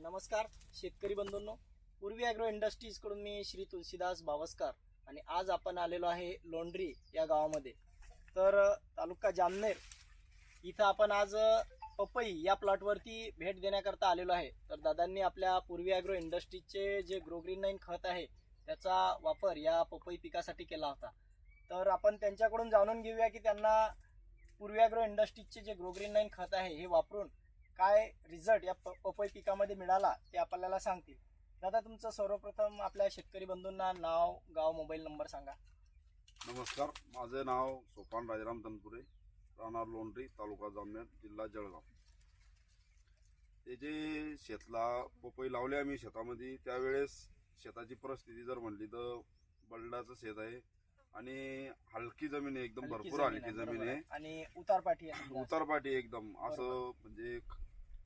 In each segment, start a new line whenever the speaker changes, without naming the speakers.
नमस्कार शेतकरी बंधूंनो. पूर्वी ॲग्रो इंडस्ट्रीजकडून मी श्री तुलसीदास भावस्कर आणि आज आपण आलेलो आहे लोंढरी या गावामध्ये. तर तालुका जामनेर इथं आपण आज पपई या प्लॉटवरती भेट देण्याकरता आलेलो आहे. तर दादांनी आपल्या पूर्वी ॲग्रो इंडस्ट्रीजचे जे ग्रोग्रीन नाईन खत आहे त्याचा वापर या पपई पिकासाठी केला होता. तर आपण त्यांच्याकडून जाणून घेऊया की त्यांना पूर्वी ॲग्रो इंडस्ट्रीजचे जे ग्रोग्रीन नाईन खत आहे हे वापरून काय रिझल्ट या पपई पिकामध्ये मिळाला ते आपल्याला सांगतील. दादा तुमचं सर्वप्रथम आपल्या शेतकरी बंधूंना नाव गाव मोबाईल नंबर सांगा.
नमस्कार. माझे नाव सोपान राजाराम तनपुरे राहणार लोंढरी तालुका जामनेर जिल्हा जळगाव. ते जे शेतला पपई लावले आम्ही शेतामध्ये त्यावेळेस शेताची परिस्थिती जर म्हणली तर बलडाचं शेत आहे आणि हलकी जमीन आहे एकदम भरपूर हलकी जमीन आहे.
आणि उतारपाठी.
उतारपाटी एकदम असं म्हणजे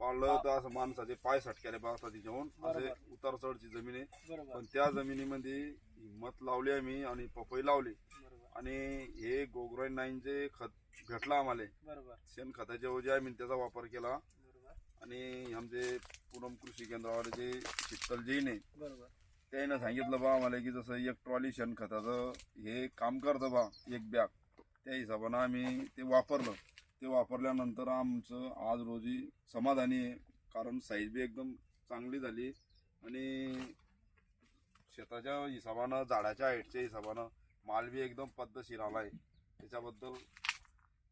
पाळलं तर असं माणसाचे पाय सटक्याले पाहतात तिच्याहून. असे
बरोबर.
उतार चढची जमीन आहे.
बरोबर.
पण त्या जमिनीमध्ये हिंमत लावली आम्ही आणि पपई लावली.
बरोबर.
आणि हे गोगराईन नाईनचे खत भेटलं आम्हाला.
बरोबर.
शेणखताच्या ऐवजी आम्ही त्याचा वापर केला.
बरोबर.
आणि आमचे पूनम कृषी केंद्रावर जे शीतल जैन आहे
बरोबर.
त्यानं सांगितलं बा आम्हाला की जसं एक ट्रॉली शेणखताचं हे काम करतं बा एक बॅग. त्या हिशोबानं आम्ही ते वापरलं. ते वापरल्यानंतर आमचं आज रोजी समाधानी आहे. कारण साईज बी एकदम चांगली झाली. आणि शेताच्या हिशोबानं झाडाच्या हाईटच्या हिशोबानं माल बी एकदम पद्धतशीर आलाय. त्याच्याबद्दल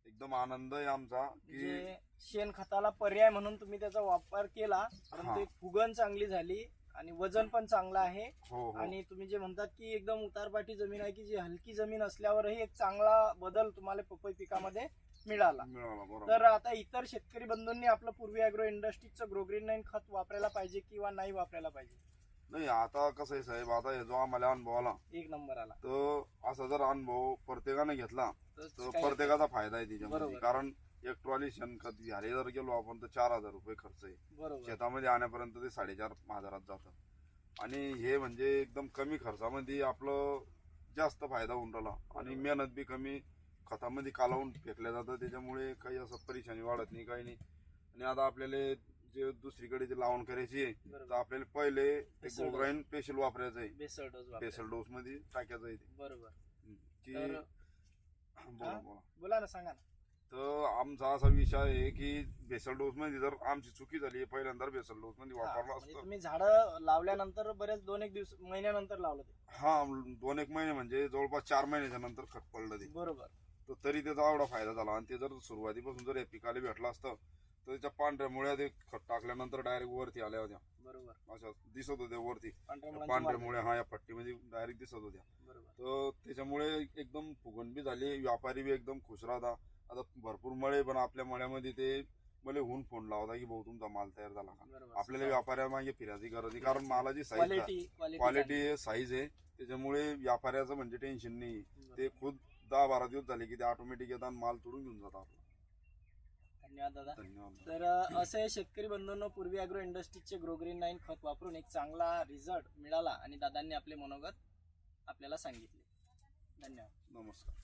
एकदम आनंद आहे आमचा की
शेणखताला पर्याय म्हणून तुम्ही त्याचा वापर केला परंतु
हा.
एक फुगण चांगली झाली आणि वजन पण चांगलं आहे.
हो हो.
आणि तुम्ही जे म्हणतात की एकदम उतारपाटी जमीन आहे की जी हलकी जमीन असल्यावरही एक चांगला बदल तुम्हाला पपई पिकामध्ये मिळाला.
मिळाला बरोबर.
तर आता इतर शेतकरी बंधूंनी आपलं पूर्वी अॅग्रो इंडस्ट्रीजचं ग्रोग्रीन नाईन खत वापरायला पाहिजे किंवा नाही वापरायला पाहिजे?
नाही आता कसं आहे साहेब आता हे जो आम्हाला अनुभव आला
एक नंबर आला.
तर असा जर अनुभव प्रत्येकाने घेतला
तर
प्रत्येकाचा फायदा आहे त्याच्यामध्ये.
बरोबर.
कारण एक ट्रॉली शेणखत घ्यायला जर गेलो आपण तर चार हजार रुपये खर्च आहे.
बरोबर.
शेतामध्ये आणण्यापर्यंत ते साडेचार हजारात जातं आणि हे म्हणजे एकदम कमी खर्चामध्ये आपलं जास्त फायदा होऊन राहिला. आणि मेहनत बी कमी खतामध्ये कालावून फेकल्या जातं त्याच्यामुळे काही असं परेशानी वाढत नाही काही नाही. आणि आता आपल्याला जे दुसरीकडे जे लावण करायची आहे तर आपल्याला पहिले ते स्पेशल वापरायचं आहे.
बेसल डोस वापरायचा.
स्पेशल डोस मध्ये टाकायचं आहे ते.
बरोबर.
की
तर
बोला
हा?
बोला.
बोला ना सांगा ना.
तर आमचा असा विषय आहे की बेसल डोस मध्ये जर आमची चुकी झाली पहिल्यांदा बेसल डोस मध्ये
हा,
वापरला
म्हणजे
असतं.
तुम्ही झाडं लावल्यानंतर बरेच दोन एक दिवस महिन्यानंतर लावलं ते.
हा दोन एक महिने म्हणजे जवळपास चार महिन्याच्या नंतर खत पडलं ते.
बरोबर.
तर तरी त्याचा एवढा फायदा झाला. आणि ते जर सुरुवातीपासून जर या पिकाला भेटलं असतं तर त्याच्या पांढऱ्या मुळ्या ते खत टाकल्यानंतर डायरेक्ट वरती आल्या होत्या.
बरोबर.
अशा दिसत होत्या वरती.
पांढऱ्या.
मुळ्या हा या पट्टीमध्ये डायरेक्ट दिसत होत्या. तर त्याच्यामुळे एकदम फुगण बी झाली व्यापारी बी एकदम खुश राहता. आता भरपूर मळे पण आपल्या मळ्यामध्ये ते मला होऊन फोन लावता की भाऊ तुमचा माल तयार झाला आपल्याला व्यापाऱ्या मागे फिरायची गरज नाही कारण मालाची साईज
क्वालिटी
क्वालिटी साईज आहे. त्याच्यामुळे व्यापाऱ्याचं म्हणजे टेन्शन नाही ते खुद दहा बारा दिवस झाले की ते ऑटोमॅटिक येतात माल तोडून घेऊन जातात आपला.
धन्यवाद दादा.
धन्यवाद
तर असे शेतकरी बंधूंनो पूर्वी अॅग्रो इंडस्ट्रीजचे ग्रोग्रीन नाईन खत वापरून एक चांगला रिझल्ट मिळाला आणि दादांनी आपले मनोगत आपल्याला सांगितले. धन्यवाद.
नमस्कार.